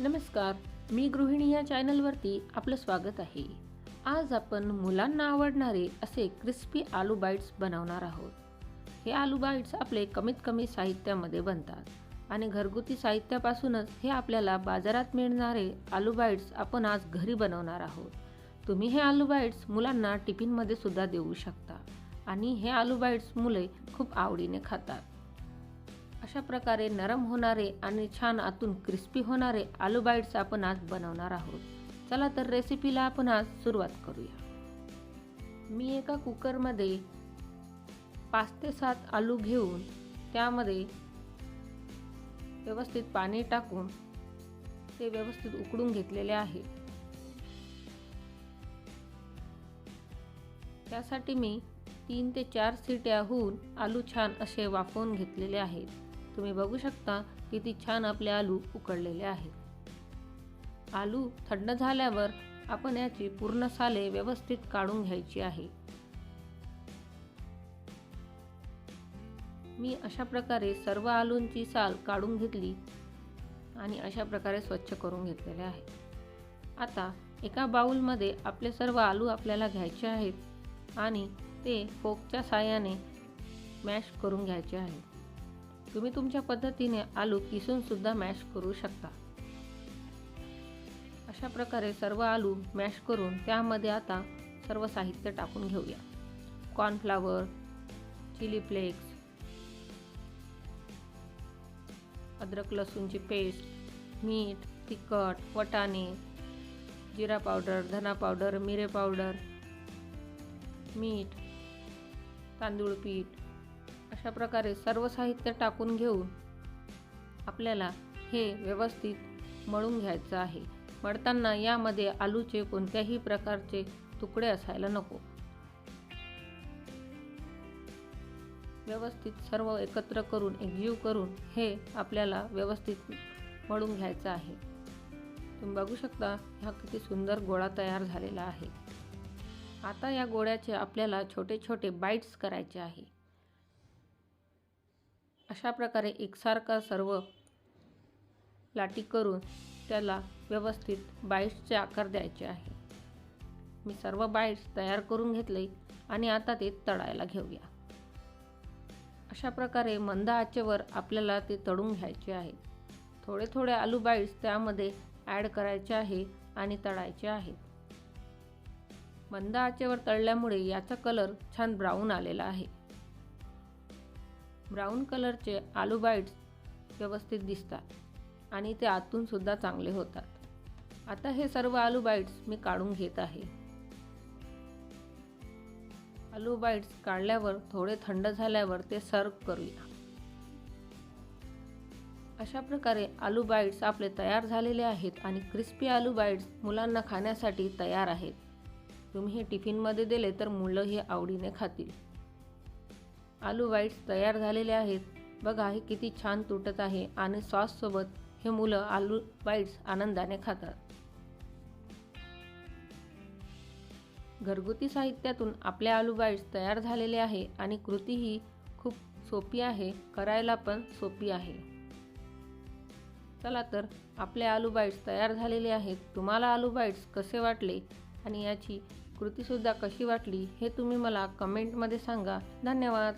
नमस्कार मी गृहिणी या चॅनलवरती आपलं स्वागत आहे. आज आपण मुलांना आवडणारे असे क्रिस्पी आलू बाईट्स बनवणार आहोत. हे आलू बाईट्स आपले कमीत कमी साहित्यामध्ये बनतात आणि घरगुती साहित्यापासूनच हे आपल्याला बाजारात मिळणारे आलू बाईट्स आपण आज घरी बनवणार आहोत. तुम्ही हे आलू बाईट्स मुलांना टिफिनमध्ये सुद्धा देऊ शकता आणि हे आलू बाईट्स मुले खूप आवडीने खातात. अशा प्रकारे नरम होणारे आणि छान आतून क्रिस्पी होणारे आलू बाईट्स आपण आज बनवणार आहोत. चला तर रेसिपीला आपण आज सुरुवात करूया. मी एका कुकरमध्ये पाच ते सात आलू घेऊन त्यामध्ये व्यवस्थित पाणी टाकून ते व्यवस्थित उकडून घेतलेले आहे. त्यासाठी मी तीन ते चार सिट्या होऊन आलू छान असे वाफवून घेतलेले आहेत. तुम्ही बघू शकता किती छान आपले आलू उकडलेले आहेत आलू थंड झाल्यावर आपण याची पूर्ण साले व्यवस्थित काढून घ्यायची आहे. मी अशा प्रकारे सर्व आलूंची साल काढून घेतली आणि अशा प्रकारे स्वच्छ करून घेतलेले आहे. आता एका बाऊलमध्ये आपले सर्व आलू आपल्याला घ्यायचे आहेत आणि ते फोकच्या साहाय्याने मॅश करून घ्यायचे आहे तुम्ही तुमच्या पद्धतीने आलू किसून सुद्धा मॅश करू शकता. अशा प्रकारे सर्व आलू मॅश करून त्यामध्ये आता सर्व साहित्य टाकून घेऊया. कॉर्नफ्लावर चिली फ्लेक्स अद्रक लसूणची पेस्ट मीठ तिखट वटाणे जिरा पावडर धना पावडर मिरे पावडर मीठ तांदूळ पीठ अशा प्रकारे सर्व साहित्य टाकून घेऊन आपल्याला हे व्यवस्थित मळून घ्यायचं आहे. मळताना यामध्ये आलूचे कोणत्याही प्रकारचे तुकडे असायला नको. व्यवस्थित सर्व एकत्र करून एकजीव करून हे आपल्याला व्यवस्थित मळून घ्यायचं आहे. तुम्ही बघू शकता हा किती सुंदर गोळा तयार झालेला आहे. आता या गोळ्याचे आपल्याला छोटे छोटे बाईट्स करायचे आहे. अशा प्रकारे एकसारखा सर्व लाटी करून त्याला व्यवस्थित बाईट्सचे आकार द्यायचे आहे. मी सर्व बाईट्स तयार करून घेतले आणि आता ते तळायला घेऊया. अशा प्रकारे मंद आचेवर आपल्याला ते तळून घ्यायचे आहे. थोडे थोडे आलू बाईट्स त्यामध्ये ॲड करायचे आहे आणि तळायचे आहेत मंद आचेवर तळल्यामुळे याचा कलर छान ब्राऊन आलेला आहे. ब्राऊन कलरचे आलू बाईट्स व्यवस्थित दिसतात आणि ते आतूनसुद्धा चांगले होतात. आता हे सर्व आलू बाईट्स मी काढून घेत आहे. आलू बाईट्स काढल्यावर थोडे थंड झाल्यावर ते सर्व करूया. अशा प्रकारे आलू बाईट्स आपले तयार झालेले आहेत आणि क्रिस्पी आलू बाईट्स मुलांना खाण्यासाठी तयार आहेत. तुम्ही हे टिफिनमध्ये दिले तर मुलं हे आवडीने खातील. आलू बाईट्स तयार झालेले आहेत. बघा हे किती छान तुटत आहे आणि सॉससोबत हे मुलं आलू बाईट्स आनंदाने खातात. घरगुती साहित्यातून आपले आलू बाईट्स तयार झालेले आहे आणि कृती ही खूप सोपी आहे करायला पण सोपी आहे. चला तर आपले आलू बाईट्स तयार झालेले आहेत. तुम्हाला आलू बाईट्स कसे वाटले आणि याची कृतीसुद्धा कशी वाटली हे तुम्ही मला कमेंटमध्ये सांगा. धन्यवाद.